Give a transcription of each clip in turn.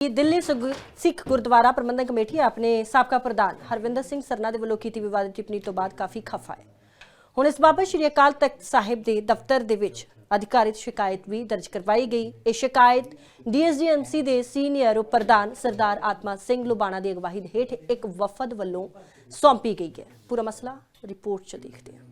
ਦਿੱਲੀ ਸਿੱਖ ਗੁਰਦੁਆਰਾ ਪ੍ਰਬੰਧਕ committee ਆਪਣੇ ਸਾਬਕਾ ਪ੍ਰਧਾਨ ਹਰਵਿੰਦਰ ਸਿੰਘ ਸਰਨਾ ਦੇ ਵੱਲੋਂ ਕੀਤੀ ਵਿਵਾਦਿਤ ਟਿੱਪਣੀ ਤੋਂ ਬਾਅਦ ਕਾਫੀ ਖਫਾ ਹੈ। ਹੁਣ ਇਸ ਬਾਬਤ ਸ਼੍ਰੀ ਅਕਾਲ ਤਖਤ ਸਾਹਿਬ ਦੇ ਦਫ਼ਤਰ ਦੇ ਵਿੱਚ ਅਧਿਕਾਰਿਤ ਸ਼ਿਕਾਇਤ ਵੀ ਦਰਜ ਕਰਵਾਈ ਗਈ। ਇਹ ਸ਼ਿਕਾਇਤ ਡੀਐਸਜੀਐਮਸੀ ਦੇ ਸੀਨੀਅਰ ਉਪ ਪ੍ਰਧਾਨ ਸਰਦਾਰ ਆਤਮਾ ਸਿੰਘ ਲੁਬਾਣਾ ਦੀ ਅਗਵਾਈ ਦੇ ਹੇਠ ਇੱਕ ਵਫਦ ਵੱਲੋਂ ਸੌਂਪੀ ਗਈ ਹੈ। ਪੂਰਾ ਮਸਲਾ ਰਿਪੋਰਟ 'ਚ ਦੇਖਦੇ ਹਾਂ।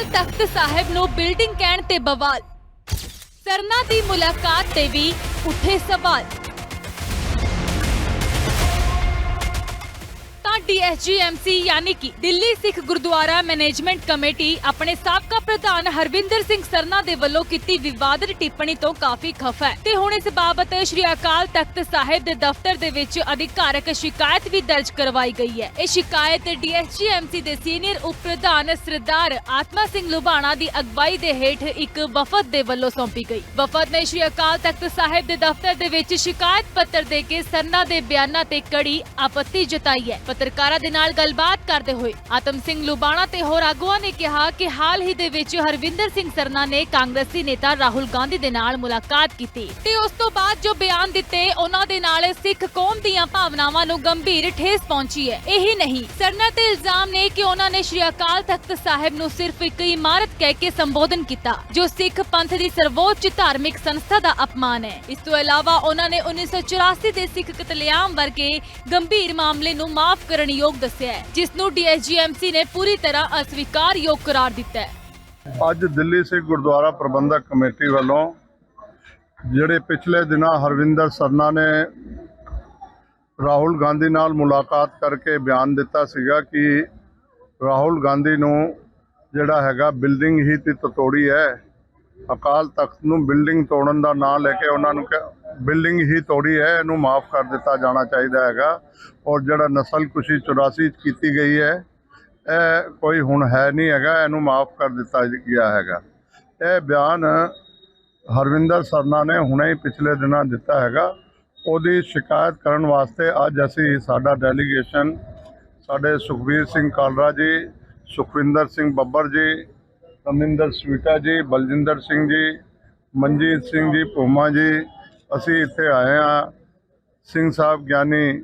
ਅਕਾਲ ਤਖਤ ਸਾਹਿਬ ਨੂੰ ਬਿਲਡਿੰਗ ਕਹਿਣ ਤੇ ਬਵਾਲ। ਸਰਨਾ ਦੀ ਮੁਲਾਕਾਤ ਤੇ ਵੀ ਉੱਠੇ ਸਵਾਲ। ਡੀਐਸਜੀਐਮਸੀ ਯਾਨੀ ਕਿ ਦਿੱਲੀ ਸਿੱਖ ਗੁਰਦੁਆਰਾ ਮੈਨੇਜਮੈਂਟ ਕਮੇਟੀ ਆਪਣੇ ਸਾਬਕਾ ਪ੍ਰਧਾਨ ਹਰਵਿੰਦਰ ਸਿੰਘ ਸਰਨਾ ਦੇ ਵੱਲੋਂ ਕੀਤੀ ਵਿਵਾਦਿਤ ਟਿੱਪਣੀ ਤੋਂ ਕਾਫੀ ਖਫਾ ਹੈ। ਤੇ ਹੁਣ ਇਸ ਬਾਬਤ ਸ਼੍ਰੀ ਅਕਾਲ ਤਖਤ ਸਾਹਿਬ ਦੇ ਦਫ਼ਤਰ ਦੇ ਵਿੱਚ ਅਧਿਕਾਰਕ ਸ਼ਿਕਾਇਤ ਵੀ ਦਰਜ ਕਰਵਾਈ ਗਈ ਹੈ। ਇਹ ਸ਼ਿਕਾਇਤ ਡੀਐਸਜੀਐਮਸੀ ਦੇ ਸੀਨੀਅਰ ਉਪ ਪ੍ਰਧਾਨ ਸਰਦਾਰ ਆਤਮਾ ਸਿੰਘ ਲੁਬਾਣਾ ਦੀ ਅਗਵਾਈ ਦੇ ਹੇਠ ਇੱਕ ਵਫਦ ਦੇ ਵੱਲੋਂ ਸੌਂਪੀ ਗਈ। ਵਫਦ ਨੇ ਸ਼੍ਰੀ ਅਕਾਲ ਤਖਤ ਸਾਹਿਬ ਦੇ ਦਫ਼ਤਰ ਦੇ ਵਿੱਚ ਸ਼ਿਕਾਇਤ ਪੱਤਰ ਦੇ ਕੇ ਸਰਨਾ ਦੇ ਬਿਆਨਾਂ ਤੇ ਕੜੀ ਆਪੱਤੀ ਜਤਾਈ ਹੈ। ਪੱਤਰਕਾਰਾਂ ਦੇ ਨਾਲ ਗੱਲਬਾਤ ਕਰਦੇ ਹੋਏ ਆਤਮ ਸਿੰਘ ਲੁਬਾਣਾ ਤੇ ਹੋਰ ਆਗੂਆਂ ਨੇ ਕਿਹਾ ਕਿ ਹਾਲ ਹੀ ਦੇ ਵਿੱਚ ਹਰਵਿੰਦਰ ਸਿੰਘ ਸਰਨਾ ਨੇ ਕਾਂਗਰਸੀ ਨੇਤਾ ਰਾਹੁਲ ਗਾਂਧੀ ਦੇ ਨਾਲ ਮੁਲਾਕਾਤ ਕੀਤੀ ਤੇ ਉਸ ਤੋਂ ਬਾਅਦ ਜੋ ਬਿਆਨ ਦਿੱਤੇ, ਉਹਨਾਂ ਦੇ ਨਾਲ ਸਿੱਖ ਕੌਮ ਦੀਆਂ ਭਾਵਨਾਵਾਂ ਨੂੰ ਗੰਭੀਰ ਠੇਸ ਪਹੁੰਚੀ ਹੈ। ਇਹੀ ਨਹੀਂ, ਸਰਨਾ ਤੇ ਇਲਜ਼ਾਮ ਨੇ ਕਿ ਉਹਨਾਂ ਨੇ ਸ਼੍ਰੀ ਅਕਾਲ ਤਖਤ ਸਾਹਿਬ ਨੂੰ ਸਿਰਫ ਇੱਕ ਇਮਾਰਤ ਕਹਿ ਕੇ ਸੰਬੋਧਨ ਕੀਤਾ, ਜੋ ਸਿੱਖ ਪੰਥ ਦੀ ਸਰਵੋੱਚ ਧਾਰਮਿਕ ਸੰਸਥਾ ਦਾ ਅਪਮਾਨ ਹੈ। ਇਸ ਤੋਂ ਇਲਾਵਾ ਉਹਨਾਂ ਨੇ 1984 ਦੇ ਸਿੱਖ ਕਤਲੇਆਮ ਵਰਗੇ ਗੰਭੀਰ ਮਾਮਲੇ ਨੂੰ ਮਾਫ ਕਰ ਯੋਗ ਦੱਸਿਆ ਹੈ, ਜਿਸ ਨੂੰ ਡੀਐਸਜੀਐਮਸੀ ਨੇ ਪੂਰੀ ਤਰ੍ਹਾਂ ਅਸਵੀਕਾਰਯੋਗ ਕਰਾਰ ਦਿੱਤਾ ਹੈ। ਅੱਜ ਦਿੱਲੀ ਸਿੱਖ ਗੁਰਦੁਆਰਾ ਪ੍ਰਬੰਧਕ ਕਮੇਟੀ ਵੱਲੋਂ ਜਿਹੜੇ ਪਿਛਲੇ ਦਿਨਾਂ ਹਰਵਿੰਦਰ ਸਰਨਾ ਨੇ ਰਾਹੁਲ ਗਾਂਧੀ ਨਾਲ ਮੁਲਾਕਾਤ ਕਰਕੇ ਬਿਆਨ ਦਿੱਤਾ ਸੀਗਾ ਕਿ ਰਾਹੁਲ ਗਾਂਧੀ ਨੂੰ ਜਿਹੜਾ ਹੈਗਾ ਬਿਲਡਿੰਗ ਹੀ ਤੇ ਤੋੜੀ ਹੈ। ਅਕਾਲ ਤਖਤ ਨੂੰ ਬਿਲਡਿੰਗ ਤੋੜਨ ਦਾ ਨਾਂ ਲੈ ਕੇ ਉਹਨਾਂ ਨੂੰ ਬਿਲਡਿੰਗ ਹੀ ਤੋੜੀ ਹੈ, ਇਹਨੂੰ ਮਾਫ ਕਰ ਦਿੱਤਾ ਜਾਣਾ ਚਾਹੀਦਾ ਹੈਗਾ। ਔਰ ਜਿਹੜਾ ਨਸਲ ਕੁਸ਼ੀ 84 ਚ ਕੀਤੀ ਗਈ ਹੈ, ਇਹ ਕੋਈ ਹੁਣ ਹੈ ਨਹੀਂ ਹੈਗਾ, ਇਹਨੂੰ ਮਾਫ ਕਰ ਦਿੱਤਾ ਗਿਆ ਹੈਗਾ। ਇਹ ਬਿਆਨ ਹਰਵਿੰਦਰ ਸਰਨਾ ਨੇ ਹੁਣੇ ਹੀ ਪਿਛਲੇ ਦਿਨਾਂ ਦਿੱਤਾ ਹੈਗਾ। ਉਹਦੀ ਸ਼ਿਕਾਇਤ ਕਰਨ ਵਾਸਤੇ ਅੱਜ ਅਸੀਂ ਸਾਡਾ ਡੈਲੀਗੇਸ਼ਨ ਸਾਡੇ ਸੁਖਬੀਰ ਸਿੰਘ ਕਾਲਰਾ ਜੀ, ਸੁਖਵਿੰਦਰ ਸਿੰਘ ਬੱਬਰ ਜੀ ਰਮਿੰਦਰ ਸਵੀਟਾ ਜੀ, ਬਲਜਿੰਦਰ ਸਿੰਘ ਜੀ, ਮਨਜੀਤ ਸਿੰਘ ਜੀ, ਭੂਮਾ ਜੀ, ਅਸੀਂ ਇੱਥੇ ਆਏ ਹਾਂ। ਸਿੰਘ ਸਾਹਿਬ ਗਿਆਨੀ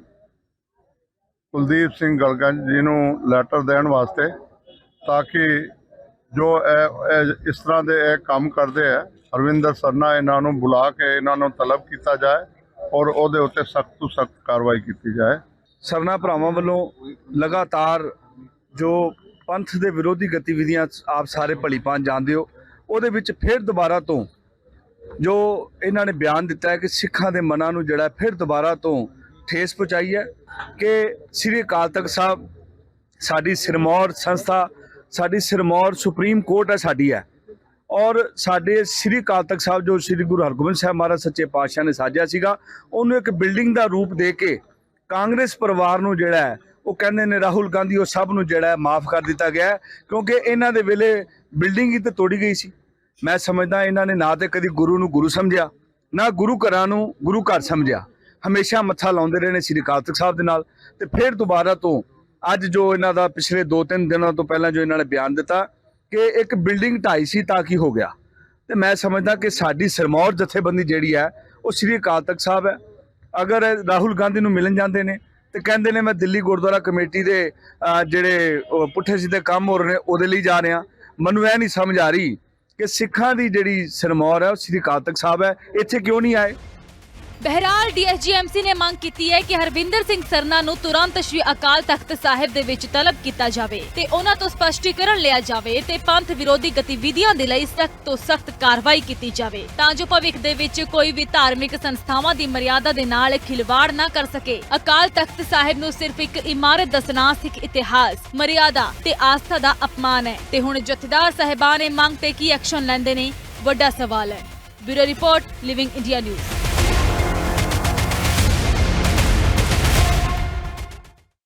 ਕੁਲਦੀਪ ਸਿੰਘ ਗਲਗੰਜ ਜੀ ਨੂੰ ਲੈਟਰ ਦੇਣ ਵਾਸਤੇ ਤਾਂ ਕਿ ਜੋ ਇਹ ਇਸ ਤਰ੍ਹਾਂ ਦੇ ਇਹ ਕੰਮ ਕਰਦੇ ਆ ਅਰਵਿੰਦਰ ਸਰਨਾ ਇਹਨਾਂ ਨੂੰ ਬੁਲਾ ਕੇ ਇਹਨਾਂ ਨੂੰ ਤਲਬ ਕੀਤਾ ਜਾਏ ਔਰ ਉਹਦੇ ਉੱਤੇ ਸਖਤ ਤੋਂ ਸਖਤ ਕਾਰਵਾਈ ਕੀਤੀ ਜਾਏ। ਸਰਨਾ ਭਰਾਵਾਂ ਵੱਲੋਂ ਲਗਾਤਾਰ ਜੋ ਪੰਥ ਦੇ ਵਿਰੋਧੀ ਗਤੀਵਿਧੀਆਂ ਆਪ ਸਾਰੇ ਭਲੀਪਾਨ ਜਾਣਦੇ ਹੋ। ਉਹਦੇ ਵਿੱਚ ਫਿਰ ਦੁਬਾਰਾ ਤੋਂ ਜੋ ਇਹਨਾਂ ਨੇ ਬਿਆਨ ਦਿੱਤਾ ਹੈ ਕਿ ਸਿੱਖਾਂ ਦੇ ਮਨਾਂ ਨੂੰ ਜਿਹੜਾ ਫਿਰ ਦੁਬਾਰਾ ਤੋਂ ਠੇਸ ਪਹੁੰਚਾਈ ਹੈ ਕਿ ਸ੍ਰੀ ਅਕਾਲ ਤਖਤ ਸਾਹਿਬ ਸਾਡੀ ਸਿਰਮੌਰ ਸੰਸਥਾ, ਸਾਡੀ ਸਿਰਮੌਰ ਸੁਪਰੀਮ ਕੋਰਟ ਹੈ ਸਾਡੀ ਹੈ। ਔਰ ਸਾਡੇ ਸ੍ਰੀ ਅਕਾਲ ਤਖਤ ਸਾਹਿਬ ਜੋ ਸ੍ਰੀ ਗੁਰੂ ਹਰਗੋਬਿੰਦ ਸਾਹਿਬ ਮਹਾਰਾਜ ਸੱਚੇ ਪਾਤਸ਼ਾਹ ਨੇ ਸਾਜਿਆ ਸੀਗਾ, ਉਹਨੂੰ ਇੱਕ ਬਿਲਡਿੰਗ ਦਾ ਰੂਪ ਦੇ ਕੇ ਕਾਂਗਰਸ ਪਰਿਵਾਰ ਨੂੰ ਜਿਹੜਾ ਉਹ ਕਹਿੰਦੇ ਨੇ ਰਾਹੁਲ ਗਾਂਧੀ, ਉਹ ਸਭ ਨੂੰ ਜਿਹੜਾ ਹੈ ਮਾਫ ਕਰ ਦਿੱਤਾ ਗਿਆ ਕਿਉਂਕਿ ਇਹਨਾਂ ਦੇ ਵੇਲੇ ਬਿਲਡਿੰਗ ਹੀ ਤੇ ਤੋੜੀ ਗਈ ਸੀ। ਮੈਂ ਸਮਝਦਾ ਇਹਨਾਂ ਨੇ ਨਾ ਤੇ ਕਦੀ ਗੁਰੂ ਨੂੰ ਗੁਰੂ ਸਮਝਿਆ, ਨਾ ਗੁਰੂ ਘਰਾਂ ਨੂੰ ਗੁਰੂ ਘਰ ਸਮਝਿਆ। ਹਮੇਸ਼ਾ ਮੱਥਾ ਲਾਉਂਦੇ ਰਹੇ ਨੇ ਸ੍ਰੀ ਅਕਾਲ ਤਖਤ ਸਾਹਿਬ ਦੇ ਨਾਲ। ਤੇ ਫਿਰ ਦੁਬਾਰਾ ਤੋਂ ਅੱਜ ਜੋ ਇਹਨਾਂ ਦਾ ਪਿਛਲੇ 2-3 ਦਿਨਾਂ ਤੋਂ ਪਹਿਲਾਂ ਜੋ ਇਹਨਾਂ ਨੇ ਬਿਆਨ ਦਿੱਤਾ ਕਿ ਇੱਕ ਬਿਲਡਿੰਗ ਢਾਈ ਸੀ ਤਾਂ ਕੀ ਹੋ ਗਿਆ। ਤੇ ਮੈਂ ਸਮਝਦਾ ਕਿ ਸਾਡੀ ਸਰਮੌਰ ਜਥੇਬੰਦੀ ਜਿਹੜੀ ਹੈ, ਉਹ ਸ੍ਰੀ ਅਕਾਲ ਤਖਤ ਸਾਹਿਬ ਹੈ। ਅਗਰ ਰਾਹੁਲ ਗਾਂਧੀ ਨੂੰ ਮਿਲਣ ਜਾਂਦੇ ਨੇ ਤੇ ਕਹਿੰਦੇ ਨੇ ਮੈਂ ਦਿੱਲੀ ਗੁਰਦੁਆਰਾ ਕਮੇਟੀ ਦੇ ਜਿਹੜੇ ਪੁੱਠੇ ਸਿੱਧੇ ਕੰਮ ਹੋ ਰਹੇ ਨੇ, ਉਹਦੇ ਲਈ ਜਾ ਰਿਹਾ। ਮੈਨੂੰ ਇਹ ਨਹੀਂ ਸਮਝ ਆ ਰਹੀ ਕਿ ਸਿੱਖਾਂ ਦੀ ਜਿਹੜੀ ਸਿਰਮੌਰ ਹੈ, ਉਹ ਸ੍ਰੀ ਅਕਾਲ ਸਾਹਿਬ ਹੈ। ਇੱਥੇ ਕਿਉਂ ਨਹੀਂ ਆਏ? ਬਹਿਰਾਲ ਡੀਐਸਜੀਐਮਸੀ ਨੇ ਮੰਗ ਕੀਤੀ ਹੈ ਕਿ ਹਰਵਿੰਦਰ ਸਿੰਘ ਸਰਨਾ ਨੂੰ ਤੁਰੰਤ ਸ਼੍ਰੀ ਅਕਾਲ ਤਖਤ ਸਾਹਿਬ ਦੇ ਵਿੱਚ ਤਲਬ ਕੀਤਾ ਜਾਵੇ ਤੇ ਉਹਨਾਂ ਤੋਂ ਸਪਸ਼ਟੀਕਰਨ ਲਿਆ ਜਾਵੇ ਤੇ ਪੰਥ ਵਿਰੋਧੀ ਗਤੀਵਿਧੀਆਂ ਦੇ ਲਈ ਸਖਤ ਤੋਂ ਸਖਤ ਕਾਰਵਾਈ ਕੀਤੀ ਜਾਵੇ ਤਾਂ ਜੋ ਭਵਿੱਖ ਦੇ ਵਿੱਚ ਕੋਈ ਵੀ ਧਾਰਮਿਕ ਸੰਸਥਾਵਾਂ ਦੀ ਮਰਿਆਦਾ ਦੇ ਨਾਲ ਖਿਲਵਾੜ ਨਾ ਕਰ ਸਕੇ। ਅਕਾਲ ਤਖਤ ਸਾਹਿਬ ਨੂੰ ਸਿਰਫ ਇੱਕ ਇਮਾਰਤ ਦੱਸਣਾ ਸਿੱਖ ਇਤਿਹਾਸ, ਮਰਿਆਦਾ ਤੇ ਆਸਥਾ ਦਾ ਅਪਮਾਨ ਹੈ ਤੇ ਹੁਣ ਜਥੇਦਾਰ ਸਾਹਿਬਾਨ ਇਹ ਮੰਗ ਤੇ ਕੀ ਐਕਸ਼ਨ ਲੈਂਦੇ ਨੇ? ਵੱਡਾ ਸਵਾਲ ਹੈ। Bureau report living India news